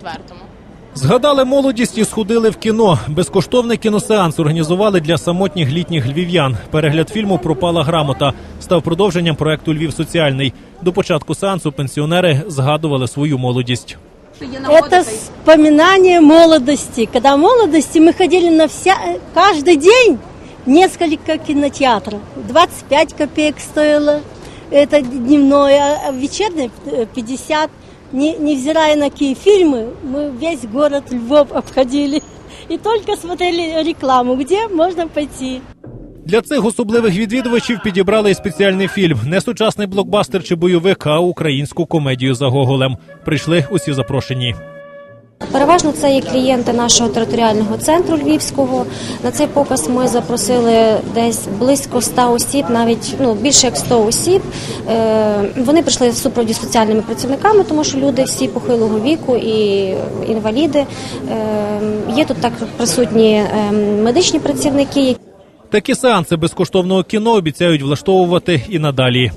Четвертому. Згадали молодість і сходили в кіно. Безкоштовний кіносеанс організували для самотніх літніх львів'ян. Перегляд фільму Пропала грамота став продовженням проекту Львів соціальний. До початку сеансу пенсіонери згадували свою молодість. Это вспоминание молодости. Когда в молодости мы ходили на вся, каждый день несколько кинотеатров. 25 копеек стоило это дневное, а вечернее э, 50. Не, невзирая на какие фильмы, мы весь город Львов обходили. И только смотрели рекламу, где можно пойти. Для цих особливих відвідувачів підібрали і спеціальний фільм не сучасний блокбастер чи бойовик, а українську комедію за Гоголем. Прийшли усі запрошені. Переважно це є клієнти нашого територіального центру Львівського. На цей показ ми запросили десь близько 100 осіб, навіть ну більше як 100 осіб. Е, Вони прийшли з соціальними працівниками, тому що люди всі похилого віку і інваліди. Е, Є тут також присутні е, медичні працівники, Такі сеанси безкоштовного кіно обіцяють влаштовувати і надалі.